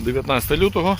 19 лютого.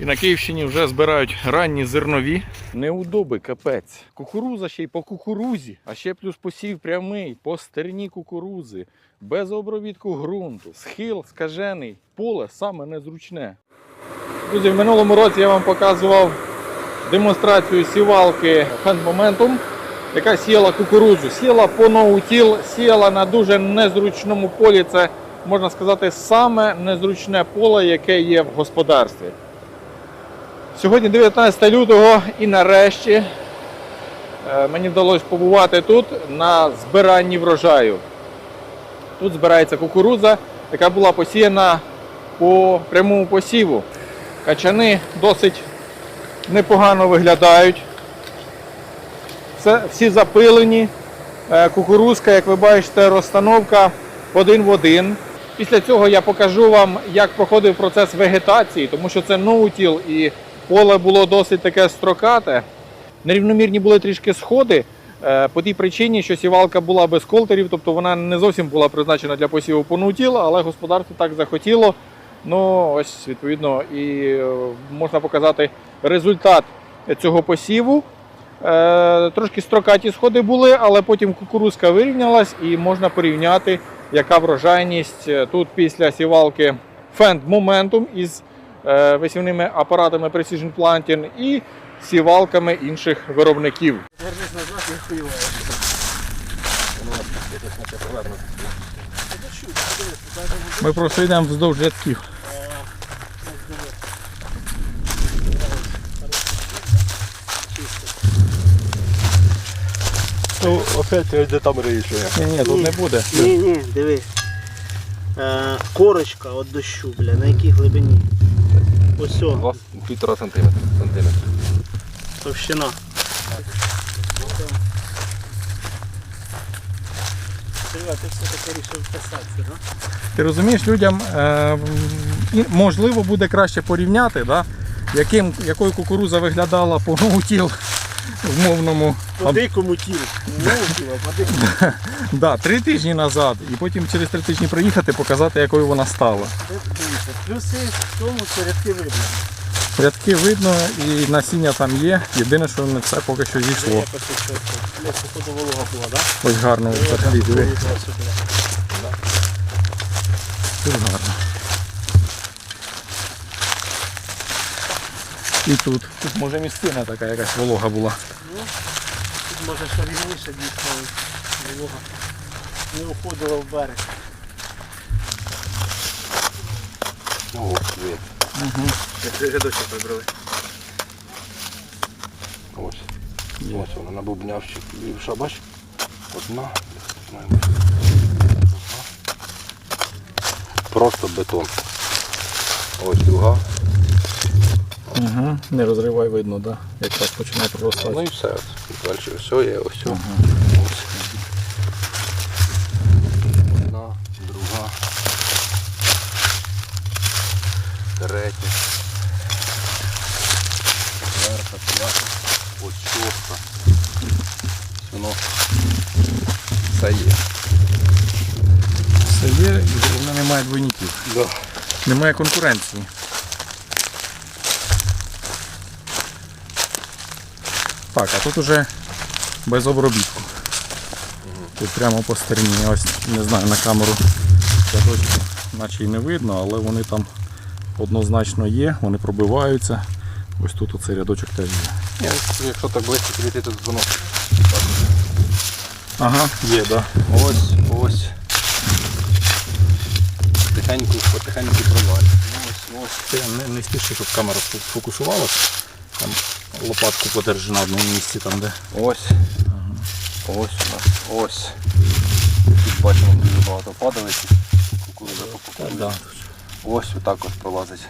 І на Київщині вже збирають ранні зернові. Неудоби, капець. Кукуруза ще й по кукурузі, а ще плюс посів прямий, по стерні кукурузи, без обробітку ґрунту, схил скажений, поле саме незручне. Друзі, в минулому році я вам показував демонстрацію сівалки Hand Momentum, яка сіяла кукурудзу. Сіяла по ноутіл, сіяла на дуже незручному полі. Це, можна сказати, саме незручне поле, яке є в господарстві. Сьогодні 19 лютого і нарешті е, мені вдалося побувати тут на збиранні врожаю. Тут збирається кукурудза, яка була посіяна по прямому посіву. Качани досить непогано виглядають. Всі запилені. Е, Кукурузка, як ви бачите, розстановка один в один. Після цього я покажу вам, як проходив процес вегетації, тому що це ноутіл і поле було досить таке строкате. Нерівномірні були трішки сходи. е, По тій причині, що сівалка була без колтерів, тобто вона не зовсім була призначена для посіву по ноутіл, але господарство так захотіло. Ну, ось, відповідно, і е, можна показати результат цього посіву. Е, трошки строкаті сходи були, але потім кукурузка вирівнялась і можна порівняти, яка врожайність е, тут після сівалки Fend Momentum із е, висівними апаратами Precision Planting і сівалками інших виробників. Вернись назад і хуйове. Ми просто йдемо вздовж рядків. Ну, опять де там риєш. Ні, ні, тут не буде. Ні, ні, диви. Е, корочка від дощу, бля, на якій глибині. Ось о, Два півтора сантиметра. сантиметра. товщина. Серега, ти все-таки вирішив писатися, так? Ти розумієш, людям е, і, можливо буде краще порівняти, да? яким, якою кукуруза виглядала по ноутіл в мовному По дикому тілу. Да, три тижні назад, і потім через три тижні приїхати, показати, якою вона стала. Дивіться, Плюси в тому, що рядки видно. Рядки видно і насіння там є. Єдине, що не все поки що зійшло. ось це походу, волога була, так? Ось гарно Тут гарно. І тут. Тут може місцина така якась волога була. Ну, Тут може ще рівніше дійсно волога не уходила в берег. Ого, світ. Як рядочок вибрали. Ось. Ось вона на бубнявщик. Лівша, бач? Одна. Просто бетон. Ось друга. Угу. Не розривай видно, да? якраз починає Ну і все. Далі все є, ось. Ось. Одна, друга. Третя. Четверта, п'ята. Ось шоста. Воно все є. Все є, і головне немає двойників. Да. Немає конкуренції. Так, а тут уже без обробітку. Тут прямо по стерні. Ось не знаю на камеру наче й не видно, але вони там однозначно є, вони пробиваються. Ось тут оцей рядочок теж є. Якщо так близько підійти, то воно Ага, є, так. ось, ось. Потихеньку, потихеньку провалює. Ось, ось. Ти не, не спіши, щоб камера фокусувалась. Там лопатку подержи на одному місці, там де. Ось. Ось у нас. Ось. Тут бачимо дуже багато падалиці. Кукурудза по кукурудзі. Да. Ось отак ось пролазить.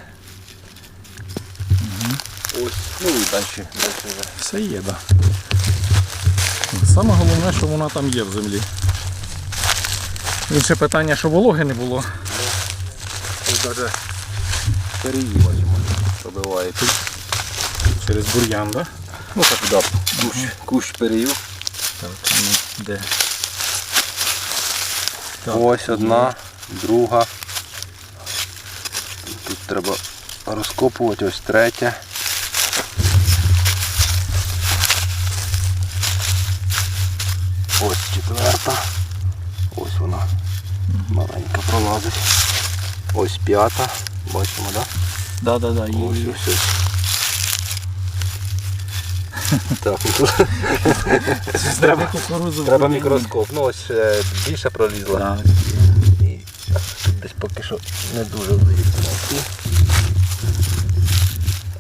Ось. Ну і далі, далі вже. Все є, так. Да. Саме головне, що вона там є в землі. Інше питання, що вологи не було. Ось навіть переї бачимо, пробиває. Через бур'ян, да? Ну так, да, кущ, кущ перею. Так, ну, де? Так, Ось одна, друга. Тут треба розкопувати, ось третя. Ось четверта. Ось вона маленька пролазить. Ось п'ята. Бачимо, так? Да, да, да. Ось ось ось. Так, Треба кукурузу. треба мікроскоп. Ну ось е, більше пролізла. І тут десь поки що не дуже вдається.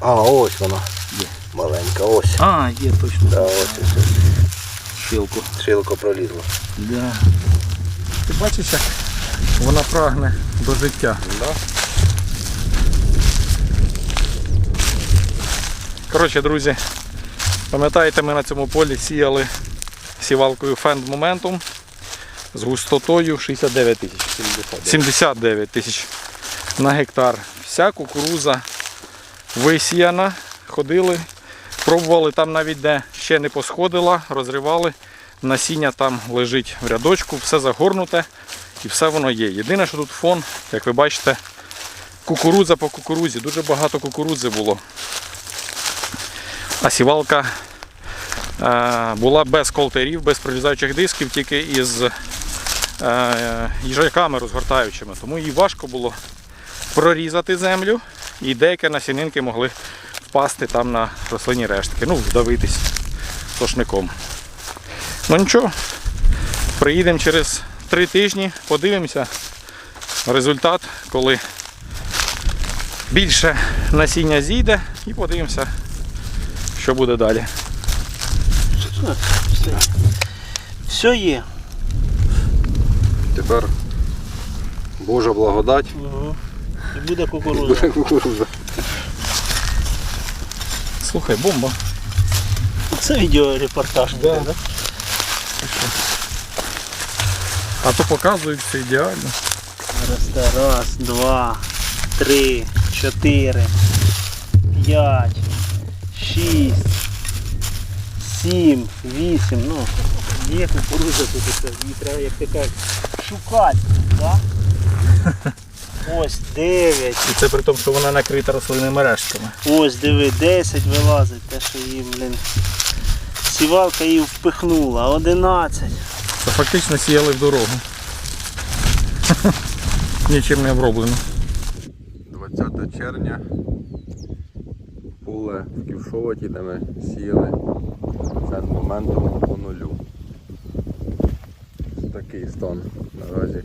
А, ось вона. Маленька, ось. А, є точно. Да, ось ось ось. Шилку. Шилко пролізло. Да. Ти бачиш, як вона прагне до життя. Да? Коротше, друзі, пам'ятаєте, ми на цьому полі сіяли сівалкою Fend Momentum з густотою 69 тисяч. 79 тисяч на гектар. Вся кукуруза висіяна, ходили, пробували там навіть де ще не посходила, розривали. Насіння там лежить в рядочку, все загорнуте і все воно є. Єдине, що тут фон, як ви бачите, кукурудза по кукурузі. Дуже багато кукурудзи було. А сівалка е, була без колтерів, без прорізаючих дисків, тільки із е, їжаками розгортаючими. Тому їй важко було прорізати землю і деякі насінинки могли впасти там на рослинні рештки. Ну, вдавитись сошником. Ну нічого, приїдемо через три тижні, подивимося результат, коли більше насіння зійде і подивимося, що буде далі. Все. Все є. Тепер Божа благодать. Угу. І буде кукуруза. Буде кукуруза. Слухай, бомба. Це відеорепортаж буде, да? А то показують все ідеально. Росте раз, два, три, чотири, п'ять, шість, сім, вісім. Ну, є кукуруза тут, оце, її треба, як ти кажеш, шукати. Да? Ось дев'ять. І це при тому, що вона накрита рослинними рештками. Ось диви, 10 вилазить, те, що їм, блін. Сівалка її впихнула, 11. Це фактично сіяли в дорогу. Нічим не оброблено. 20 червня. Поле в Ківшоваті, де ми сіяли цен моментом по нулю. Такий стан наразі.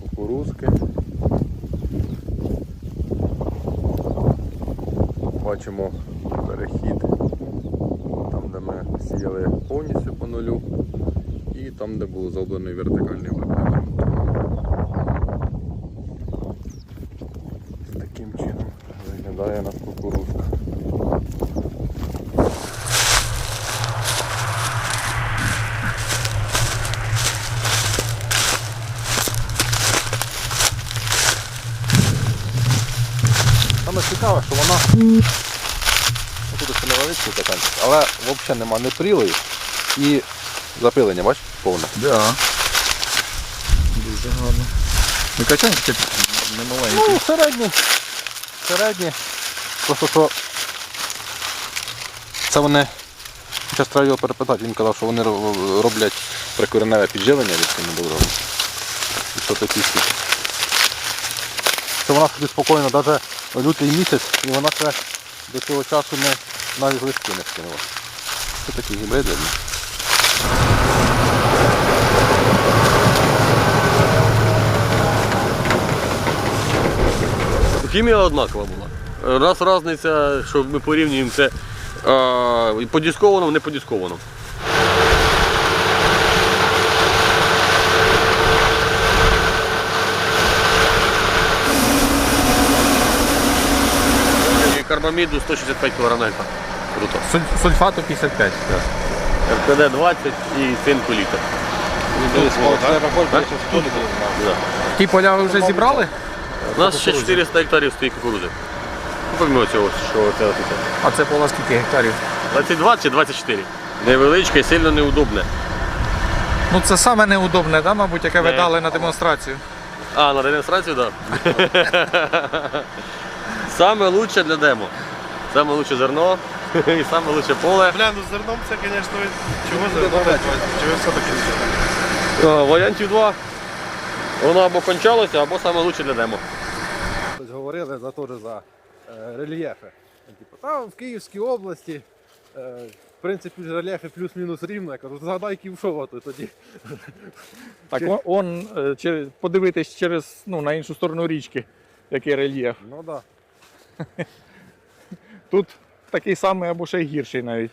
Кукурузки. Бачимо перехід там, де ми сіяли повністю по нулю і там, де був зроблений вертикальний вигляд. Ось Таким чином виглядає у нас кукурузка. Саме цікаве, що вона тут ще невеличкий стаканчик, але взагалі нема не прілої і запилення, бачиш, повне. Да. Дуже гарно. Ну качан таке не маленький. Ну, середні. Середні. Просто що це вони. Зараз треба його перепитати, він казав, що вони роблять прикореневе підживлення від цього доброго. І що такі. Це вона собі спокійно, навіть лютий місяць, і вона ще до цього часу не, навіть листки не скинула. Це такі гібриди. Хімія однакова була. Раз різниця, що ми порівнюємо це по дискованому, не по дискованому. 165 кг. Круто. Суль- Сульфату 55. РКД 20 і цинку літр. Ті поля ви вже зібрали? У нас ще 400 гектарів стоїть кукурузи. Ну, помимо цього, що це тут. А це пола скільки гектарів? 22 чи 24. Невеличке, сильно неудобне. Ну це саме неудобне, да, мабуть, яке ви Не. дали на демонстрацію. А, на демонстрацію, так. Саме лучше для демо. Саме лучше зерно і саме лучше поле. Бля, ну з зерном це, звісно, чого зерно? Чого все-таки зерно? Е, Варіантів два. Воно або кончалося, або саме лучше для демо. Говорили за теж за е, рельєфи. Типу, там в Київській області, е, в принципі, ж рельєфи плюс-мінус рівно. Я кажу, згадай Ківшова, то тоді. Так, он, он е, через, подивитись через, ну, на іншу сторону річки, який рельєф. Ну так. Да. Тут такий самий або ще й гірший навіть.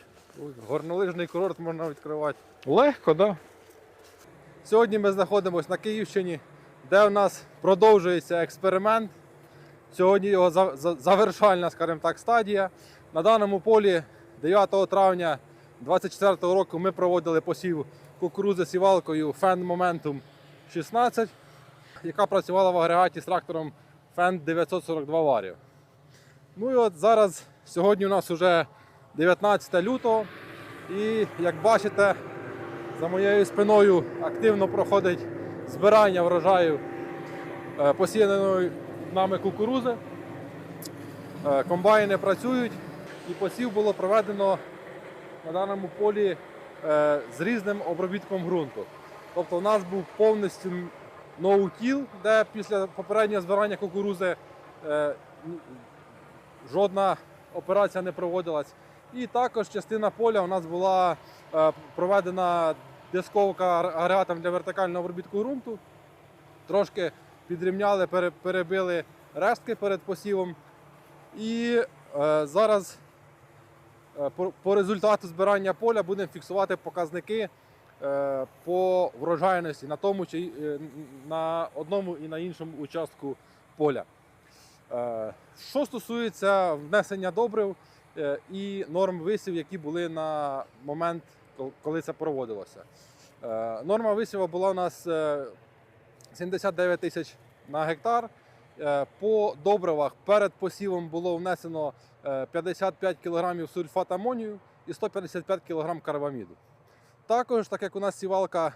Горнолижний курорт можна відкривати. Легко, так? Да? Сьогодні ми знаходимося на Київщині, де у нас продовжується експеримент. Сьогодні його за- за- завершальна, скажімо так, стадія. На даному полі 9 травня 2024 року ми проводили посів кукурузи сівалкою Fend Momentum 16, яка працювала в агрегаті з трактором Fend 942 варів. Ну і от зараз, сьогодні у нас вже 19 лютого. І як бачите, за моєю спиною активно проходить збирання врожаю е, посіяної нами кукурузи. Е, Комбайни працюють і посів було проведено на даному полі е, з різним обробітком ґрунту. Тобто у нас був повністю ноутіл, де після попереднього збирання кукурузи жодна операція не проводилась. І також частина поля у нас була е, проведена дисковка агрегатом для вертикального обробітку ґрунту. Трошки підрівняли, перебили рештки перед посівом. І е, зараз е, по, результату збирання поля будемо фіксувати показники по врожайності на тому чи на одному і на іншому участку поля. Е, Що стосується внесення добрив е, і норм висів, які були на момент, коли це проводилося. Е, Норма висіву була у нас е, 79 тисяч на гектар. По добривах перед посівом було внесено е, 55 кг сульфат амонію і 155 кг карбаміду. Також, так як у нас сівалка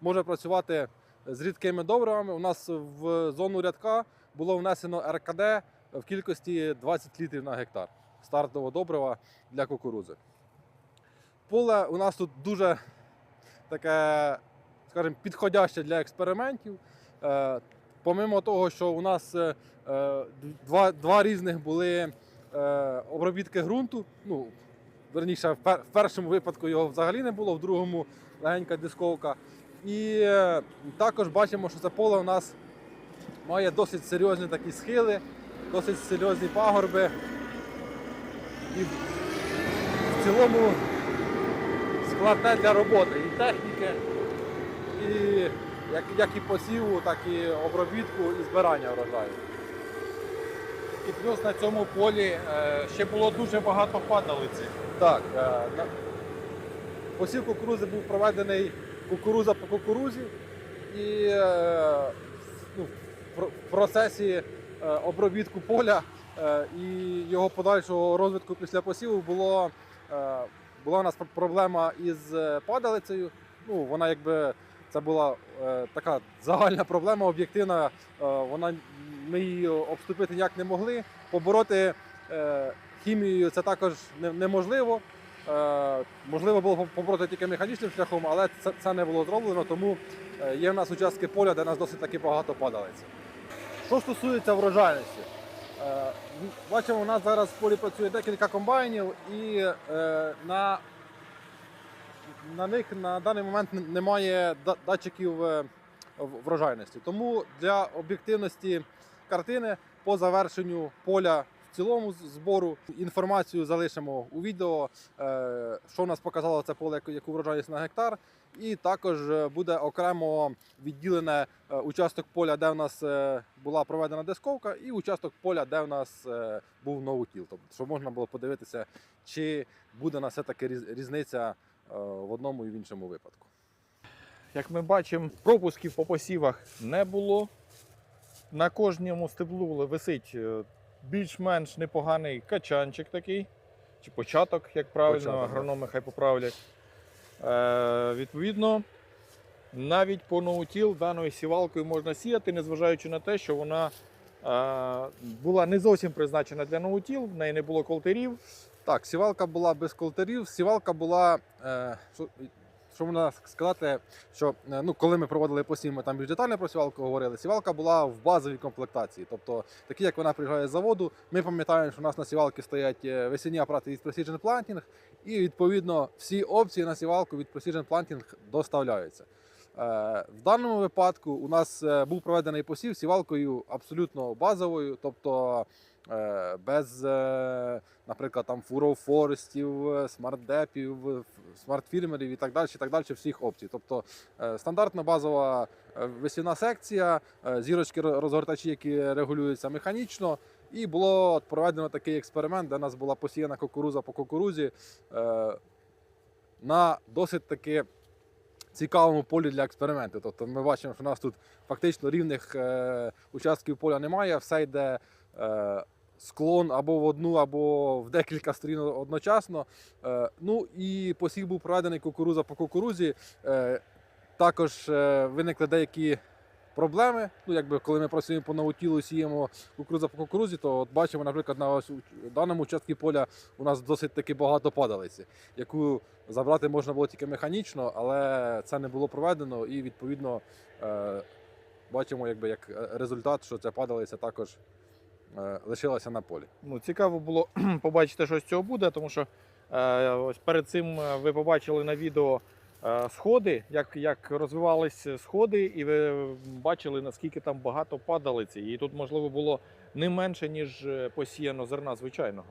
може працювати з рідкими добривами, у нас в зону рядка було внесено РКД в кількості 20 літрів на гектар стартового добрива для кукурузи. Поле у нас тут дуже таке, скажімо, підходяще для експериментів. Е, Помимо того, що у нас е, е, два, два різних були обробітки ґрунту. Ну, верніше, в, першому випадку його взагалі не було, в другому легенька дисковка. І також бачимо, що це поле у нас має досить серйозні такі схили, досить серйозні пагорби. І в цілому складне для роботи і техніки, і як, як і посіву, так і обробітку і збирання врожаю. І плюс на цьому полі е, ще було дуже багато падалиці. Так, е, на... посів кукурузи був проведений кукуруза по кукурузі, і е, ну, в процесі е, обробітку поля е, і його подальшого розвитку після посіву було, е, була у нас проблема із падалицею. Ну, вона якби це була така загальна проблема, об'єктивна. Вона, ми її обступити ніяк не могли. Побороти хімією це також неможливо. Можливо було побороти тільки механічним шляхом, але це, не було зроблено, тому є в нас участки поля, де нас досить таки багато падалиці. Що стосується врожайності, е, бачимо, у нас зараз в полі працює декілька комбайнів, і е, на, на них на даний момент немає датчиків е, врожайності. Тому для об'єктивності картини по завершенню поля цілому збору інформацію залишимо у відео, е, що в нас показало це поле, яку- врожайність на гектар. І також е, буде окремо відділене е, участок поля, де в нас була проведена дисковка, і участок поля, де в нас був ноутіл. Тобто, щоб можна було подивитися, чи буде на все-таки різниця е, в одному і в іншому випадку. Як ми бачимо, пропусків по посівах не було. На кожному стеблу висить більш-менш непоганий качанчик такий, чи початок, як правильно, Початок, агрономи хай поправлять. Е, відповідно, навіть по ноутіл даною сівалкою можна сіяти, незважаючи на те, що вона е, була не зовсім призначена для ноутіл, в неї не було колтерів. Так, сівалка була без колтерів. Сівалка була, е, що, можна сказати, що е, ну, коли ми проводили посів, ми там більш детально про сівалку говорили. Сівалка була в базовій комплектації. Тобто, такі, як вона приїжджає з заводу, ми пам'ятаємо, що у нас на сівалці стоять е, весінні апарати від Precision Planting, і відповідно всі опції на сівалку від Precision Planting доставляються. Е, В даному випадку у нас був проведений посів сівалкою абсолютно базовою, тобто без, е, наприклад, там фурофорестів, смарт-депів, смарт-фірмерів і так далі, і так далі, всіх опцій. Тобто е, стандартна базова е, весільна секція, е, зірочки розгортачі, які регулюються механічно. І було проведено такий експеримент, де у нас була посіяна кукуруза по кукурузі е, на досить таки цікавому полі для експерименту. Тобто ми бачимо, що у нас тут фактично рівних е, участків поля немає, все йде е, склон або в одну, або в декілька сторін одночасно. Е, ну і посів був проведений кукуруза по кукурузі. Е, також е, виникли деякі проблеми. Ну, якби коли ми працюємо по наутілу, сіємо кукуруза по кукурузі, то от бачимо, наприклад, на ось у даному участку поля у нас досить таки багато падалиці, яку забрати можна було тільки механічно, але це не було проведено, і відповідно бачимо, якби як результат, що ця падалиця також лишилася на полі. Ну, цікаво було побачити, що з цього буде, тому що е, ось перед цим е, ви побачили на відео е, сходи, як, як розвивались сходи, і ви бачили, наскільки там багато падалиці. І тут, можливо, було не менше, ніж е, посіяно зерна звичайного.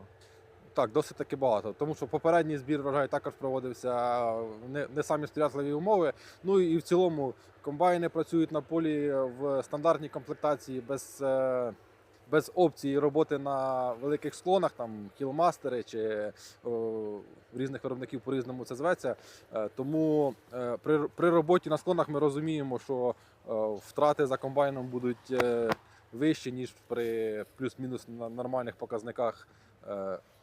Так, досить таки багато. Тому що попередній збір врожаю також проводився в не, не самі сприятливі умови. Ну і в цілому комбайни працюють на полі в стандартній комплектації без, е, без опції роботи на великих склонах, там хілмастери чи о, різних виробників по-різному це зветься. Е, Тому е, при, при роботі на склонах ми розуміємо, що е, втрати за комбайном будуть вищі, ніж при плюс-мінус на нормальних показниках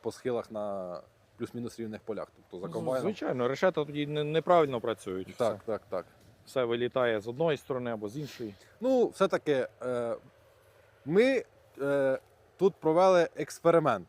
по схилах на плюс-мінус рівних полях. Тобто за комбайном. Звичайно, решета тоді неправильно працюють. Так, Все, так, так. все вилітає з одної сторони або з іншої. Ну, все-таки ми тут провели експеримент.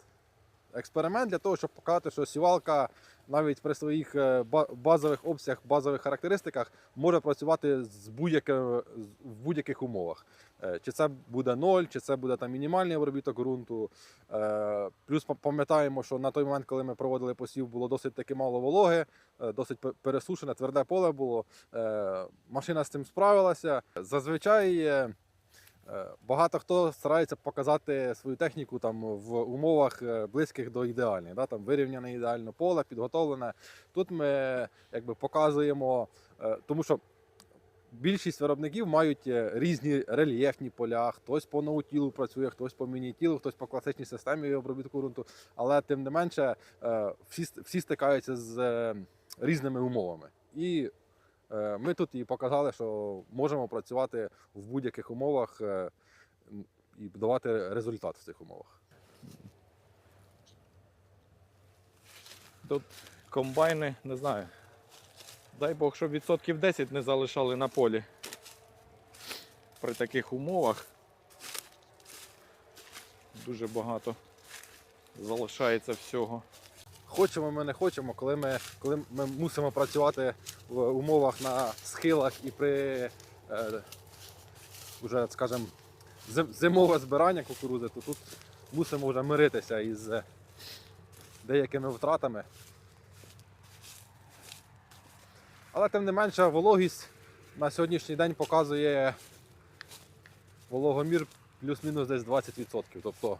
Експеримент для того, щоб показати, що сівалка навіть при своїх е, базових опціях, базових характеристиках може працювати з в будь-яких умовах. Е, Чи це буде ноль, чи це буде там мінімальний обробіток ґрунту. Е, Плюс пам'ятаємо, що на той момент, коли ми проводили посів, було досить таки мало вологи, е, досить пересушене, тверде поле було. Е, Машина з цим справилася. Зазвичай. Е, Багато хто старається показати свою техніку там в умовах е, близьких до ідеальних. Да? Там вирівняне ідеально поле, підготовлене. Тут ми якби показуємо, е, тому що більшість виробників мають різні рельєфні поля. Хтось по ноутілу працює, хтось по мінітілу, хтось по класичній системі обробітку ґрунту. Але тим не менше всі, всі стикаються з різними умовами. І Ми тут і показали, що можемо працювати в будь-яких умовах е, і давати результат в цих умовах. Тут комбайни, не знаю. Дай Бог, щоб відсотків 10 не залишали на полі. При таких умовах дуже багато залишається всього. Хочемо ми не хочемо, коли ми, коли ми мусимо працювати в умовах на схилах і при е, уже, скажімо, зимове збирання кукурузи, то тут мусимо вже миритися із деякими втратами. Але тим не менше, вологість на сьогоднішній день показує вологомір плюс-мінус десь 20%. Тобто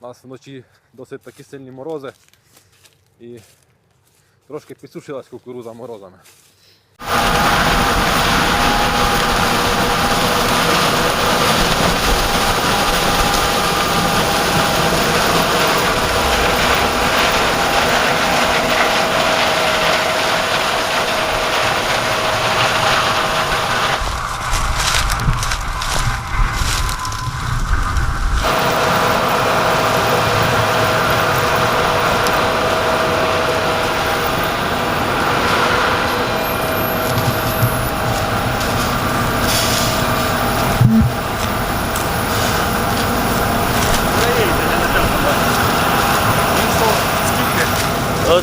у нас вночі досить такі сильні морози і трошки підсушилась кукуруза морозами.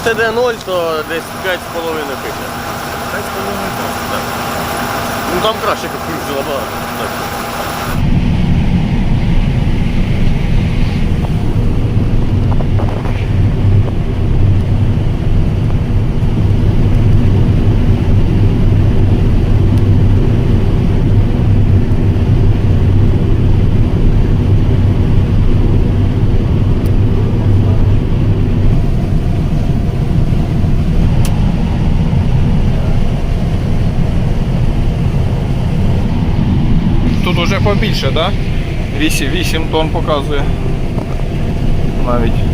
Але це де 0, то десь 5,5 пише. 5,5 так. Ну там краще кукурудзи набагато. Так. Побільше, так? Да? 8, 8 тонн показує. Навіть.